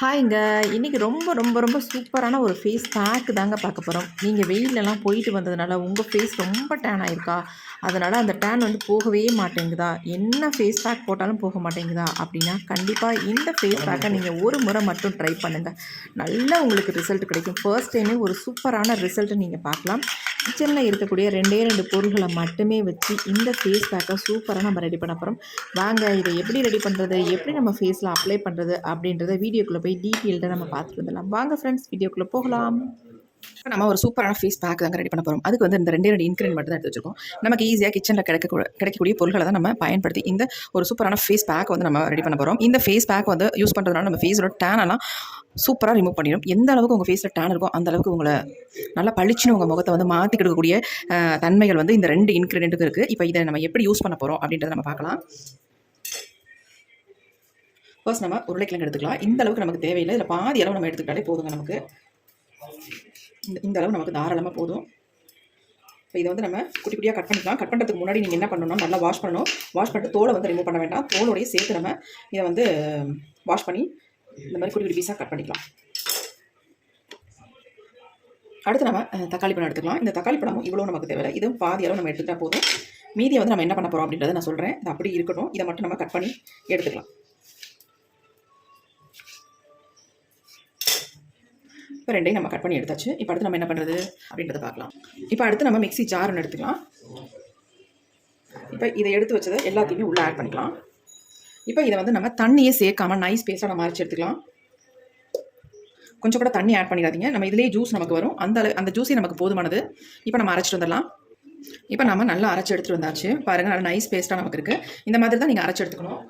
ஹாய்ங்க இன்றைக்கி ரொம்ப ரொம்ப ரொம்ப சூப்பரான ஒரு ஃபேஸ் பேக் தாங்க பார்க்க போகிறோம் நீங்கள் வெயிலெலாம் போயிட்டு வந்ததுனால உங்கள் ஃபேஸ் ரொம்ப டேன் ஆயிருக்கா? அதனால் அந்த டேன் வந்து போகவே மாட்டேங்குதா? என்ன ஃபேஸ் பேக் போட்டாலும் போக மாட்டேங்குதா? அப்படின்னா கண்டிப்பாக இந்த ஃபேஸ் பேக்கை நீங்கள் ஒரு முறை மட்டும் ட்ரை பண்ணுங்கள் நல்லா உங்களுக்கு ரிசல்ட் கிடைக்கும். ஃபர்ஸ்ட் டைமே ஒரு சூப்பரான ரிசல்ட்டை நீங்கள் பார்க்கலாம். கிச்சனில் இருக்கக்கூடிய ரெண்டே ரெண்டு பொருள்களை மட்டுமே வச்சு இந்த ஃபேஸ் பேக்கை சூப்பராக நம்ம ரெடி பண்ண போகிறோம் வாங்க இதை எப்படி ரெடி பண்ணுறது எப்படி நம்ம ஃபேஸில் அப்ளை பண்ணுறது அப்படின்றத வீடியோக்குள்ளே போய் டீட்டெயில்டாக நம்ம பார்த்துட்டு வந்துடலாம். வாங்க ஃப்ரெண்ட்ஸ் வீடியோக்குள்ளே போகலாம். இப்போ நம்ம ஒரு சூப்பரான ஃபேஸ் பேக் தாங்க ரெடி பண்ண போகிறோம் அதுக்கு வந்து இந்த ரெண்டே ரெண்டு இன்க்ரீடியன்ட் மட்டும் தான் எடுத்து வச்சிருக்கோம். நமக்கு ஈஸியாக கிச்சனில் கிடைக்க கிடைக்கக்கூடிய பொருட்களை தான் நம்ம பயன்படுத்தி இந்த ஒரு சூப்பரான ஃபேஸ் பேக் வந்து நம்ம ரெடி பண்ண போகிறோம் இந்த ஃபேஸ் பேக் வந்து யூஸ் பண்ணுறதுனால நம்ம ஃபேஸோட டேனெல்லாம் சூப்பராக ரிமூவ் பண்ணிடும் எந்த அளவுக்கு உங்கள் ஃபேஸில் டேன் இருக்கோ அந்த அளவுக்கு உங்களை நல்லா பளிச்சுன்னு உங்கள் முகத்தை வந்து மாற்றி கொடுக்கக்கூடிய தன்மைகள் வந்து இந்த ரெண்டு இன்க்ரீடியண்ட்டுக்கு இருக்குது இப்போ இதை நம்ம எப்படி யூஸ் பண்ண போகிறோம் அப்படின்றத நம்ம பார்க்கலாம். ஃபர்ஸ்ட் நம்ம உருளைக்கிழங்கு எடுத்துக்கலாம். இந்த அளவுக்கு நமக்கு தேவையில்லை. இதில் பாதி அளவு நம்ம எடுத்துக்கிட்டாலே போதுங்க நமக்கு. இந்த இந்த அளவு நமக்கு தாராளமாக போதும். இப்போ இதை வந்து நம்ம குட்டி குட்டியாக கட் பண்ணிக்கலாம். கட் பண்ணுறதுக்கு முன்னாடி நீங்கள் என்ன பண்ணணும்னா நல்லா வாஷ் பண்ணணும். வாஷ் பண்ணிட்டு தோலை வந்து ரிமூவ் பண்ண வேண்டாம். தோலோடைய சேர்த்து நம்ம இதை வந்து வாஷ் பண்ணி இந்த மாதிரி குட்டி குட்டி பீஸாக கட் பண்ணிக்கலாம். அடுத்து நம்ம தக்காளி பழம் எடுத்துக்கலாம். இந்த தக்காளி பழமும் இவ்வளோ நமக்கு தேவையில்லை. இதுவும் பாதி அளவு நம்ம எடுத்துக்கிட்டா போதும். மீதியை வந்து நம்ம என்ன பண்ண போகிறோம் அப்படின்றத நான் சொல்கிறேன் இது அப்படி இருக்கட்டும் இதை மட்டும் நம்ம கட் பண்ணி எடுத்துக்கலாம். இப்போ ரெண்டையும் நம்ம கட் பண்ணி எடுத்தாச்சு. இப்போ அடுத்து நம்ம என்ன பண்ணுறது அப்படின்றத பார்க்கலாம். இப்போ அடுத்து நம்ம மிக்ஸி ஜார் ஒன்று எடுத்துக்கலாம். இப்போ இதை எடுத்து வச்சதை எல்லாத்தையுமே உள்ளே ஆட் பண்ணிக்கலாம். இப்போ இதை வந்து நம்ம தண்ணியே சேர்க்காமல் நைஸ் பேஸ்ட்டாக நம்ம அரைச்சி எடுத்துக்கலாம். கொஞ்சம் கூட தண்ணி ஆட் பண்ணிடாதீங்க. நம்ம இதுலேயே ஜூஸ் நமக்கு வரும். அந்த அந்த ஜூஸே நமக்கு போதுமானது. இப்போ நம்ம அரைச்சிட்டு வந்துடலாம். இப்போ நம்ம நல்லா அரைச்சி எடுத்துகிட்டு வந்தாச்சு. பாருங்கள் நல்லா நைஸ் பேஸ்ட்டாக நமக்கு இருக்குது இந்த மாதிரி தான் நீங்கள் அரைச்சி எடுத்துக்கணும்.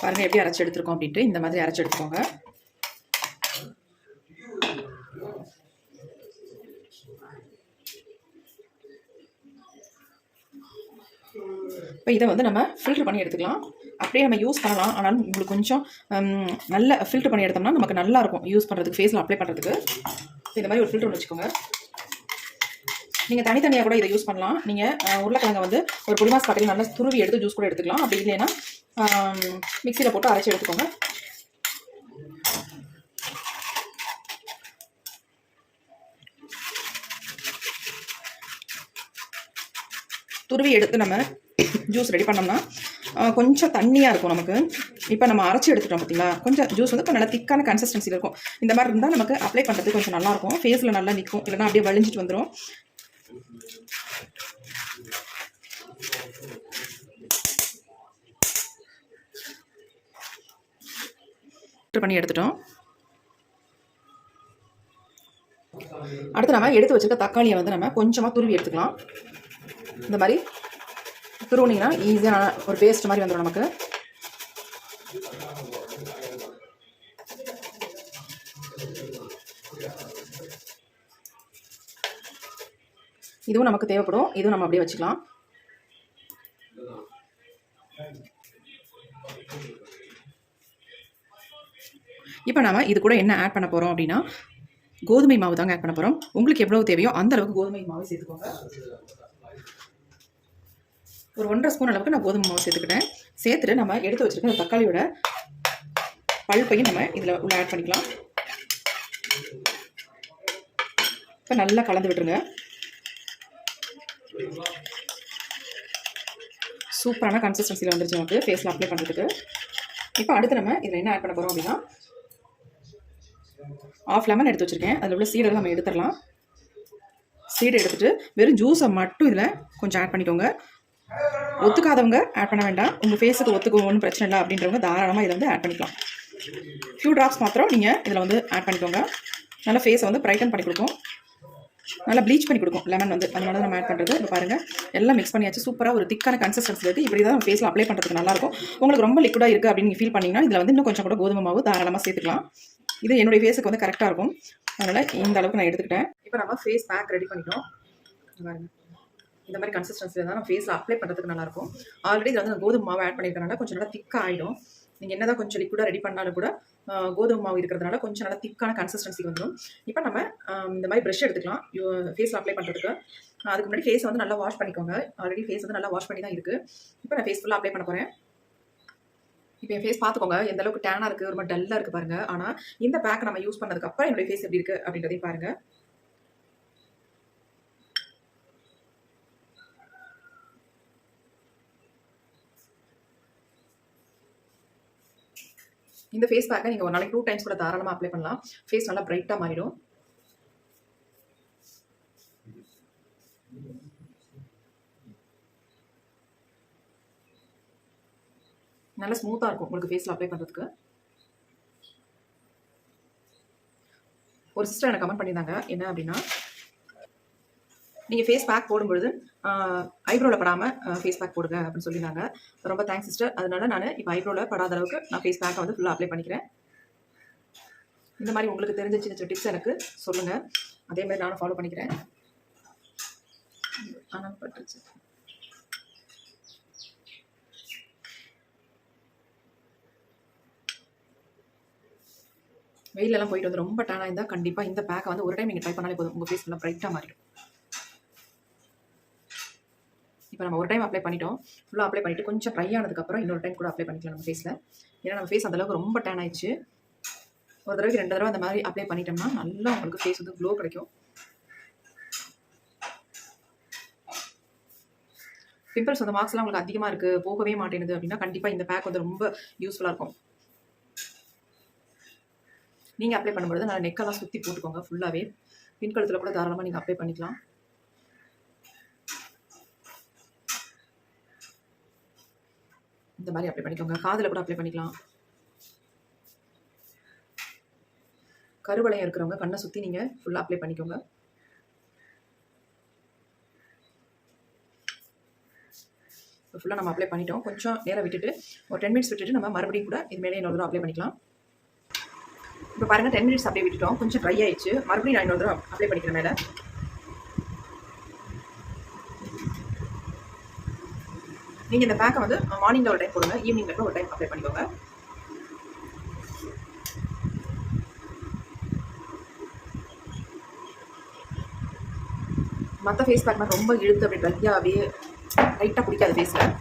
பாருங்க எப்படி அரைச்சி எடுத்துருக்கோம் அப்படின்ட்டு. இந்த மாதிரி அரைச்சி எடுத்துக்கோங்க. இப்போ இதை வந்து நம்ம ஃபில்டர் பண்ணி எடுத்துக்கலாம். அப்படியே நம்ம யூஸ் பண்ணலாம். ஆனாலும் உங்களுக்கு கொஞ்சம் நல்ல ஃபில்டர் பண்ணி எடுத்தோம்னா நமக்கு நல்லா இருக்கும். யூஸ் பண்ணுறதுக்கு ஃபேஸில் அப்ளை பண்ணுறதுக்கு இந்த மாதிரி ஒரு ஃபில்டர் ஒன்று வச்சுக்கோங்க. நீங்கள் தனித்தனியாக கூட இதை யூஸ் பண்ணலாம். நீங்கள் உருளைக்கிழங்க வந்து ஒரு புளிமாஸ் பாட்டில் நல்லா துருவி எடுத்து ஜூஸ் கூட எடுத்துக்கலாம். அப்படி இல்லைன்னா மிக்சியில் போட்டு அரைச்சி எடுத்துக்கோங்க. துருவி எடுத்து நம்ம ஜூஸ் ரெடி பண்ணோம்னா கொஞ்சம் தண்ணியாக இருக்கும் நமக்கு. இப்போ நம்ம அரைச்சி எடுத்துட்டோம் பார்த்தீங்களா கொஞ்சம் ஜூஸ் வந்து கொஞ்சம் நல்லா திக்கான கன்சிஸ்டன்சியில் இருக்கும். இந்த மாதிரி இருந்தால் நமக்கு அப்ளை பண்ணுறதுக்கு கொஞ்சம் நல்லாயிருக்கும் ஃபேஸில் நல்லா நிற்கும் இல்லைன்னா அப்படியே வழிஞ்சிட்டு வந்துடும் ஃபில்டர் பண்ணி எடுத்துட்டோம். அடுத்து நம்ம எடுத்து வச்சிருக்க தக்காளியை வந்து நம்ம கொஞ்சமாக துருவி எடுத்துக்கலாம். இந்த மாதிரி துருவுனீங்கன்னா ஈஸியான ஒரு பேஸ்ட் மாதிரி வந்துடும் நமக்கு. இதுவும் நமக்கு தேவைப்படும். இதுவும் நம்ம அப்படியே வச்சுக்கலாம். இப்போ நம்ம இது கூட என்ன ஆட் பண்ண போகிறோம் அப்படின்னா கோதுமை மாவு தாங்க ஆட் பண்ண போகிறோம் உங்களுக்கு எவ்வளவு தேவையோ அந்த அளவுக்கு கோதுமை மாவு சேர்த்துக்கோங்க. ஒரு ஒன்றரை ஸ்பூன் அளவுக்கு நான் கோதுமை மாவு சேர்த்துக்கிட்டேன். சேர்த்துட்டு நம்ம எடுத்து வச்சுருக்க அந்த தக்காளியோட பழுப்பையும் நம்ம இதில் உள்ள ஆட் பண்ணிக்கலாம். இப்போ நல்லா கலந்து விட்டுருங்க. சூப்பரான கன்சிஸ்டன்சியில் வந்துருச்சு நமக்கு. ஃபேஸில் அப்ளை பண்ணுறதுக்கு இப்போ அடுத்து நம்ம இதில் என்ன ஆட் பண்ண போகிறோம் அப்படின்னா ஆஃப் லெமன் எடுத்து வச்சுருக்கேன். அதில் உள்ள சீடை நம்ம எடுத்துடலாம். சீடை எடுத்துகிட்டு வெறும் ஜூஸை மட்டும் இதில் கொஞ்சம் ஆட் பண்ணிக்கோங்க. ஒத்துக்காதவங்க ஆட் பண்ண வேண்டாம். உங்கள் ஃபேஸுக்கு ஒத்துக்கும் ஒன்றும் பிரச்சனை இல்லை அப்படின்றவங்க தாராளமாக இதில் வந்து ஆட் பண்ணிக்கலாம். ஃபியூ ட்ராப்ஸ் மாத்திரம் நீங்கள் இதில் வந்து ஆட் பண்ணிக்கோங்க. நல்லா ஃபேஸை வந்து ப்ரைட்டன் பண்ணி கொடுக்கும். நல்லா ப்ளீச் பண்ணி கொடுக்கும். லெமன் வந்து. அதனால தான் நம்ம ஆட் பண்ணுறது இப்போ பாருங்கள் எல்லாம் மிக்ஸ் பண்ணியாச்சு. சூப்பராக ஒரு திக்கான கன்சிஸ்டன்சி இருக்குது இப்படி தான் ஃபேஸில் அப்ளை பண்ணுறதுக்கு நல்லாயிருக்கும் உங்களுக்கு ரொம்ப லிக்விடாக இருக்குது அப்படின்னு நீங்கள் ஃபீல் பண்ணிங்கன்னா இதில் வந்து இன்னும் கொஞ்சம் கூட கோதுமை மாவு தாராளமாக சேர்த்துக்கலாம். இது என்னுடைய ஃபேஸுக்கு வந்து கரெக்டாக இருக்கும். அதனால் இந்த அளவுக்கு நான் எடுத்துக்கிட்டேன். இப்போ நம்ம ஃபேஸ் பேக் ரெடி பண்ணிட்டோம். பாருங்கள் இந்த மாதிரி கன்சிஸ்டன்சியில் தான் நம்ம ஃபேஸில் அப்ளை பண்ணுறதுக்கு நல்லாயிருக்கும். ஆல்ரெடி இதில் வந்து நான் கோதுமை மாவு ஆட் பண்ணியிருக்கனால கொஞ்சம் நல்லா திக்காக ஆகிடும் நீங்கள் என்ன தான் கொஞ்சம் லிக்விடாக ரெடி பண்ணாலும் கூட கோதுமை மாவு இருக்கிறதுனால கொஞ்சம் நல்லா திக்கான கன்சிஸ்டன்சி வந்துடும் இப்போ நம்ம இந்த மாதிரி ப்ரெஷ் எடுத்துக்கலாம். ஃபேஸில் அப்ளை பண்ணுறதுக்கு அதுக்கு முன்னாடி ஃபேஸ் வந்து நல்லா வாஷ் பண்ணிக்கோங்க. ஆல்ரெடி ஃபேஸ் வந்து நல்லா வாஷ் பண்ணி தான் இருக்குது இப்போ நான் ஃபேஸ் ஃபுல்லாக அப்ளை பண்ண போகிறேன் இப்போ என் ஃபேஸ் பார்த்துக்கோங்க. எந்த அளவுக்கு டேனாக இருக்குது ஒரு மாதிரி டல்லாக இருக்குது பாருங்க. ஆனால் இந்த பேக் நம்ம யூஸ் பண்ணதுக்கு அப்புறம் என்னுடைய ஃபேஸ் எப்படி இருக்குது அப்படின்றதையும் பாருங்கள் இந்த ஃபேஸ் பேக்கை நீங்கள் ஒரு நாளைக்கு டூ டைம்ஸ் கூட தாராளமாக அப்ளை பண்ணலாம். ஃபேஸ் நல்லா பிரைட்டாக மாறிடும். நல்லா ஸ்மூத்தாக இருக்கும் உங்களுக்கு ஃபேஸில் அப்ளை பண்ணுறதுக்கு ஒரு சிஸ்டர் எனக்கு கமெண்ட் பண்ணியிருந்தாங்க? என்ன அப்படின்னா நீங்கள் ஃபேஸ் பேக் போடும்பொழுது ஐப்ரோவில் படாமல் ஃபேஸ் பேக் போடுங்க அப்படின்னு சொல்லியிருந்தாங்க. ரொம்ப தேங்க்ஸ் சிஸ்டர் அதனால நான் இப்போ ஐப்ரோவில் படாத அளவுக்கு நான் ஃபேஸ் பேக்கை வந்து ஃபுல்லாக அப்ளை பண்ணிக்கிறேன். இந்த மாதிரி உங்களுக்கு தெரிஞ்ச சின்ன சின்ன டிப்ஸ் எனக்கு சொல்லுங்கள் அதே மாதிரி நானும் ஃபாலோ பண்ணிக்கிறேன். ஆனால் பட்டுச்சு வெயிலெல்லாம் போயிட்டு வந்து ரொம்ப டேனாக இருந்தால் கண்டிப்பாக இந்த பேக்கை வந்து ஒரு டைம் நீங்கள் ட்ரை பண்ணாலே போதும். உங்கள் ஃபேஸ் நல்லா பிரைட்டாக மாறிடும். இப்போ நம்ம ஒரு டைம் அப்ளை பண்ணிட்டோம். ஃபுல்லாக அப்ளை பண்ணிவிட்டு கொஞ்சம் ட்ரை ஆனதுக்கப்புறம் இன்னொரு டைம் கூட அப்ளை பண்ணிக்கலாம் நம்ம ஃபேஸில் ஏன்னா நம்ம ஃபேஸ் அந்தளவுக்கு ரொம்ப டேன் ஆயிடுச்சு. ஒரு தடவைக்கு ரெண்டு தடவை அந்த மாதிரி அப்ளை பண்ணிட்டோம்னா நல்லா உங்களுக்கு ஃபேஸ் வந்து க்ளோ கிடைக்கும். பிம்பிள்ஸ் அந்த மார்க்ஸ்லாம் உங்களுக்கு அதிகமாக இருக்குது போகவே மாட்டேங்குது அப்படின்னா கண்டிப்பாக இந்த பேக் வந்து ரொம்ப யூஸ்ஃபுல்லாக இருக்கும். நீங்கள் அப்ளை பண்ணும்போது நல்லா நெக்கெல்லாம் சுற்றி போட்டுக்கோங்க ஃபுல்லாகவே பின் கழுத்தில் கூட தாராளமாக நீங்கள் அப்ளை பண்ணிக்கலாம். இந்த மாதிரி அப்ளை பண்ணிக்கோங்க. காதில் கூட அப்ளை பண்ணிக்கலாம். கருவளையம் இருக்கிறவங்க கண்ணை சுற்றி நீங்கள் ஃபுல்லாக அப்ளை பண்ணிக்கோங்க. ஃபுல்லாக நம்ம அப்ளை பண்ணிட்டோம். கொஞ்சம் நேரம் விட்டுட்டு ஒரு டென் மினிட்ஸ் விட்டுட்டு நம்ம மறுபடியும் கூட இது மேலே இன்னொரு அப்ளை பண்ணிக்கலாம். இப்போ பாருங்கள் டென் மினிட்ஸ் அப்படியே விட்டுட்டோம். கொஞ்சம் ட்ரை ஆயிடுச்சு. மறுபடியும் நான் இன்னொரு அப்ளை பண்ணிக்கிற மேலே. நீங்கள் இந்த பேக்கை வந்து மார்னிங்கில் ஒரு டைம் போடுங்க. ஈவினிங்கில் கூட ஒரு டைம் அப்ளை பண்ணிக்கோங்க. மற்ற ஃபேஸ் பேக் மாதிரி ரொம்ப இழுத்து அப்படி ட்ரையாக அப்படியே லைட்டாக பிடிக்காது ஃபேஸில்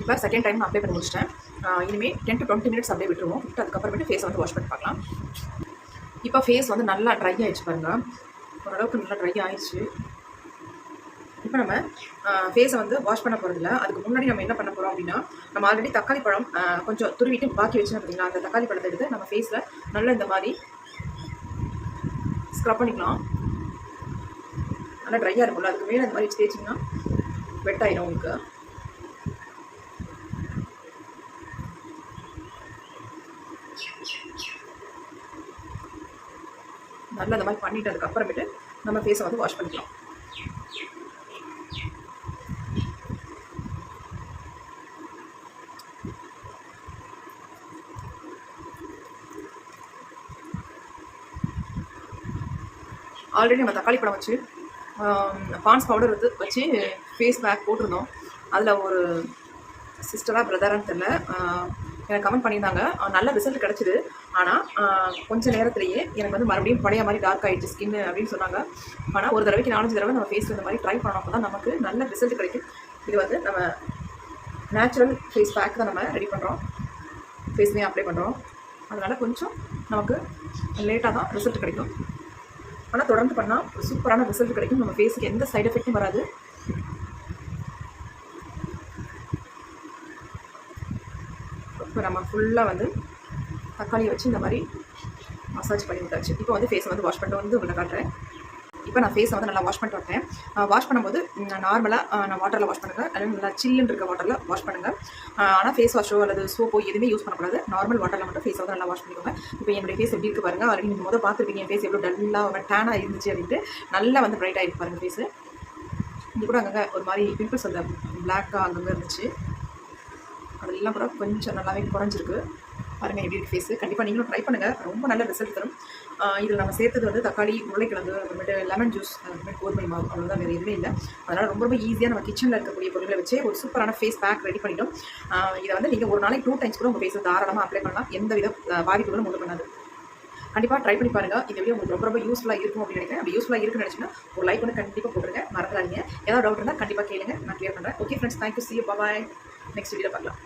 இப்போ செகண்ட் டைம் அப்ளை பண்ணி முடிச்சிட்டேன். இனிமேல் டென் டு டுவெண்ட்டி மினிட்ஸ் அப்படியே விட்டுருவோம். விட்டு அதுக்கப்புறமேட்டு ஃபேஸ் வந்து வாஷ் பண்ணி பார்க்கலாம். இப்போ ஃபேஸ் வந்து நல்லா ட்ரை ஆயிடுச்சு பாருங்கள் ஓரளவுக்கு நல்லா ட்ரை ஆயிடுச்சு. இப்போ நம்ம ஃபேஸை வந்து வாஷ் பண்ண போகிறதில்ல அதுக்கு முன்னாடி நம்ம என்ன பண்ண போகிறோம் அப்படின்னா நம்ம ஆல்ரெடி தக்காளி பழம் கொஞ்சம் துருவிட்டு பாக்கி வச்சு பார்த்தீங்களா அந்த தக்காளி பழத்தை எடுத்து நம்ம ஃபேஸில் நல்லா இந்த மாதிரி ஸ்க்ரப் பண்ணிக்கலாம். நல்லா ட்ரையாக இருக்கும்ல. அதுக்கு மேலே இந்த மாதிரி வச்சு தேய்ச்சிங்கன்னா வெட் ஆயிடும் உங்களுக்கு. நல்லா இந்த மாதிரி பண்ணிவிட்டு அதுக்கப்புறமேட்டு நம்ம ஃபேஸை வந்து வாஷ் பண்ணிக்கலாம். ஆல்ரெடி நம்ம தக்காளி பழம் வச்சு பான்ஸ் பவுடர் வந்து வச்சு ஃபேஸ் பேக் போட்டிருந்தோம். அதில் ஒரு சிஸ்டராக பிரதரான்னு தெரில எனக்கு கமெண்ட் பண்ணியிருந்தாங்க. நல்ல ரிசல்ட் கிடச்சிது. ஆனால் கொஞ்ச நேரத்துலேயே எனக்கு வந்து மறுபடியும் பழைய மாதிரி டார்க் ஆகிடுச்சு ஸ்கின் அப்படின்னு சொன்னாங்க. ஆனால் ஒரு தடவைக்கு நாலஞ்சு தடவை நம்ம ஃபேஸ் இந்த மாதிரி ட்ரை பண்ணோம் அப்போ தான் நமக்கு நல்ல ரிசல்ட் கிடைக்கும். இது வந்து நம்ம நேச்சுரல் ஃபேஸ் பேக் தான் நம்ம ரெடி பண்ணுறோம் ஃபேஸ்லேயும் அப்ளை பண்ணுறோம் அதனால் கொஞ்சம் நமக்கு லேட்டாக தான் ரிசல்ட் கிடைக்கும். ஆனால் தொடர்ந்து பண்ணால் சூப்பரான ரிசல்ட் கிடைக்கும். நம்ம ஃபேஸுக்கு எந்த சைடு எஃபெக்ட்டும் வராது. இப்போ நம்ம ஃபுல்லாக வந்து தக்காளியை வச்சு இந்த மாதிரி மசாஜ் பண்ணி விட்டாச்சு. இப்போ வந்து ஃபேஸை வந்து வாஷ் பண்ணிட்டு வந்து உங்களை காட்டுறேன். இப்போ நான் ஃபேஸை வந்து நல்லா வாஷ் பண்ணிட்டு வரேன். வாஷ் பண்ணும்போது நார்மலாக நான் வாட்டரில் வாஷ் பண்ணுங்கள் அல்லது நல்லா சில்லுன்னு இருக்க வாட்டரில் வாஷ் பண்ணுங்கள் ஆனால் ஃபேஸ் வாஷோ அல்லது சோப்போ எதுவுமே யூஸ் பண்ணக்கூடாது. நார்மல் வாட்டரில் மட்டும் ஃபேஸை வந்து நல்லா வாஷ் பண்ணிக்கோங்க. இப்போ என்னுடைய ஃபேஸ் எப்படி இருக்கு பாருங்கள் ஆல்ரெடி நீங்கள் முதல் பார்த்துருப்பீங்க என் ஃபேஸ் எவ்வளோ டல்லாக டேனாக இருந்துச்சு அப்படின்ட்டு. நல்லா வந்து பிரைட் ஆகிருக்கு பாருங்கள் ஃபேஸு இங்கே கூட அங்கங்கே ஒரு மாதிரி பிம்பிள்ஸ் அந்த பிளாக்காக அங்கங்கே இருந்துச்சு. அதெல்லாம் கூட கொஞ்சம் நல்லாவே குறைஞ்சிருக்கு. பாருங்கள் எப்படி இருக்குது ஃபேஸு கண்டிப்பாக நீங்களும் ட்ரை பண்ணுங்கள் ரொம்ப நல்ல ரிசல்ட் தரும். இதில் நம்ம சேர்த்தது வந்து தக்காளி உருளைக்கிழங்கு அப்புறமேட்டு லெமன் ஜூஸ் அப்புறமேட்டு கோதுமை மாவு. அவ்வளோதான் வேறு எதுவுமே இல்லை. அதனால் ரொம்ப ரொம்ப ஈஸியாக நம்ம கிச்சனில் இருக்கக்கூடிய பொருட்களை வச்சு ஒரு சூப்பரான ஃபேஸ் பேக் ரெடி பண்ணிட்டோம். இதை வந்து நீங்கள் ஒரு நாளைக்கு டூ டைம்ஸ் கூட உங்கள் ஃபேஸில் தாராளமாக அப்ளை பண்ணலாம். எந்த வித பாதிப்புகளும் உண்டு பண்ணாது. கண்டிப்பாக ட்ரை பண்ணி பாருங்கள் இந்த வீடியோ உங்களுக்கு ரொம்ப ரொம்ப யூஸ்ஃபுல்லாக இருக்கும் அப்படின்னு நினைக்கிறேன். அப்படி யூஸ்ஃபுல்லாக இருக்குன்னு நினச்சிங்கன்னா ஒரு லைக் வந்து கண்டிப்பாக போட்டுருங்க. மறந்துடாதீங்க. ஏதாவது டவுட் இருந்தால் கண்டிப்பாக கேளுங்க. நான் க்ளியர் பண்ணுறேன் okay friends thank you see bye next video பார்க்கலாம்.